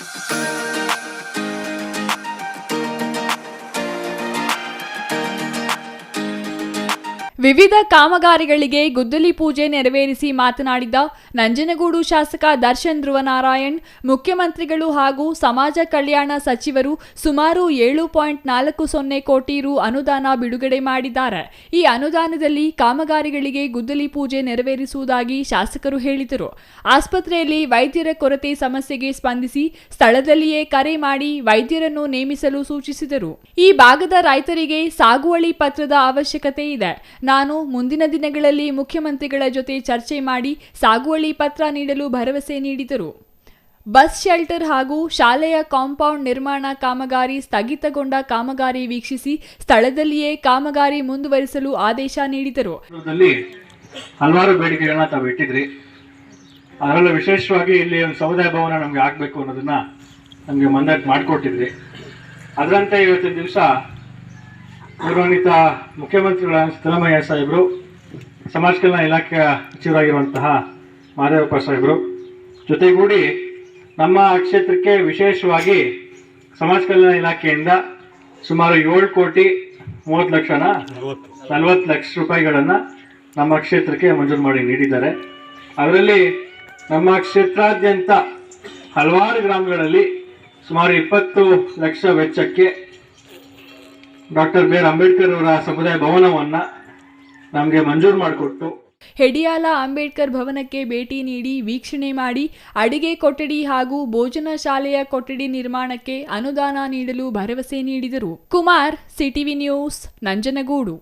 Música ವಿವಿಧ ಕಾಮಗಾರಿಗಳಿಗೆ ಗುದ್ದಲಿ ಪೂಜೆ ನೆರವೇರಿಸಿ ಮಾತನಾಡಿದ ನಂಜನಗೂಡು ಶಾಸಕ ದರ್ಶನ್ ಧ್ರುವನಾರಾಯಣ್, ಮುಖ್ಯಮಂತ್ರಿಗಳು ಹಾಗೂ ಸಮಾಜ ಕಲ್ಯಾಣ ಸಚಿವರು ಸುಮಾರು ಏಳು ಪಾಯಿಂಟ್ ನಾಲ್ಕು ಸೊನ್ನೆ ಕೋಟಿ ರು ಅನುದಾನ ಬಿಡುಗಡೆ ಮಾಡಿದ್ದಾರೆ. ಈ ಅನುದಾನದಲ್ಲಿ ಕಾಮಗಾರಿಗಳಿಗೆ ಗುದ್ದಲಿ ಪೂಜೆ ನೆರವೇರಿಸುವುದಾಗಿ ಶಾಸಕರು ಹೇಳಿದರು. ಆಸ್ಪತ್ರೆಯಲ್ಲಿ ವೈದ್ಯರ ಕೊರತೆ ಸಮಸ್ಯೆಗೆ ಸ್ಪಂದಿಸಿ ಸ್ಥಳದಲ್ಲಿಯೇ ಕರೆ ಮಾಡಿ ವೈದ್ಯರನ್ನು ನೇಮಿಸಲು ಸೂಚಿಸಿದರು. ಈ ಭಾಗದ ರೈತರಿಗೆ ಸಾಗುವಳಿ ಪತ್ರದ ಅವಶ್ಯಕತೆ ಇದೆ. ನಾನು ಮುಂದಿನ ದಿನಗಳಲ್ಲಿ ಮುಖ್ಯಮಂತ್ರಿಗಳ ಜೊತೆ ಚರ್ಚೆ ಮಾಡಿ ಸಾಗುವಳಿ ಪತ್ರ ನೀಡಲು ಭರವಸೆ ನೀಡಿದರು. ಬಸ್ ಶೆಲ್ಟರ್ ಹಾಗೂ ಶಾಲೆಯ ಕಾಂಪೌಂಡ್ ನಿರ್ಮಾಣ ಕಾಮಗಾರಿ ಸ್ಥಗಿತಗೊಂಡ ಕಾಮಗಾರಿ ವೀಕ್ಷಿಸಿ ಸ್ಥಳದಲ್ಲಿಯೇ ಕಾಮಗಾರಿ ಮುಂದುವರಿಸಲು ಆದೇಶ ನೀಡಿದರು. ಹಲವಾರು ಬೇಡಿಕೆಗಳನ್ನ ತಾವು ಇಟ್ಟಿದ್ರಿ. ಅದರಲ್ಲೂ ವಿಶೇಷವಾಗಿ ಇಲ್ಲಿ ಒಂದು ಸಮುದಾಯ ಭವನ ನಮ್ಗೆ ಆಗ್ಬೇಕು ಅನ್ನೋದನ್ನ ನಮಗೆ ಮಂದಟ್ ಮಾಡಿಕೊಟ್ಟಿದ್ರಿ. ಅದರಂತೆ ಇವತ್ತಿನ ದಿವಸ ಗೌರವಾನ್ವಿತ ಮುಖ್ಯಮಂತ್ರಿಗಳ ಸಿದ್ದರಾಮಯ್ಯ ಸಾಹೇಬರು, ಸಮಾಜ ಕಲ್ಯಾಣ ಇಲಾಖೆಯ ಸಚಿವರಾಗಿರುವಂತಹ ಮಹದೇವಪ್ಪ ಸಾಹೇಬರು. ಜೊತೆಗೂಡಿ ನಮ್ಮ ಕ್ಷೇತ್ರಕ್ಕೆ ವಿಶೇಷವಾಗಿ ಸಮಾಜ ಕಲ್ಯಾಣ ಇಲಾಖೆಯಿಂದ ಸುಮಾರು ಏಳು ಕೋಟಿ ಮೂವತ್ತು ಲಕ್ಷನ ನಲವತ್ತು ಲಕ್ಷ ರೂಪಾಯಿಗಳನ್ನು ನಮ್ಮ ಕ್ಷೇತ್ರಕ್ಕೆ ಮಂಜೂರು ಮಾಡಿ ನೀಡಿದ್ದಾರೆ. ಅದರಲ್ಲಿ ನಮ್ಮ ಕ್ಷೇತ್ರಾದ್ಯಂತ ಹಲವಾರು ಗ್ರಾಮಗಳಲ್ಲಿ ಸುಮಾರು ಇಪ್ಪತ್ತು ಲಕ್ಷ ವೆಚ್ಚಕ್ಕೆ ಡಾಕ್ಟರ್ ಬಿ ಆರ್ ಅಂಬೇಡ್ಕರ್ ಅವರ ಸಮುದಾಯ ಭವನವನ್ನ ನಮಗೆ ಮಂಜೂರು ಮಾಡಿಕೊಟ್ಟು ಹೆಡಿಯಾಲ ಅಂಬೇಡ್ಕರ್ ಭವನಕ್ಕೆ ಭೇಟಿ ನೀಡಿ ವೀಕ್ಷಣೆ ಮಾಡಿ ಅಡಿಗೆ ಕೊಠಡಿ ಹಾಗೂ ಭೋಜನ ಶಾಲೆಯ ಕೊಠಡಿ ನಿರ್ಮಾಣಕ್ಕೆ ಅನುದಾನ ನೀಡಲು ಭರವಸೆ ನೀಡಿದರು. Kumar, CTV news, Nanjangud.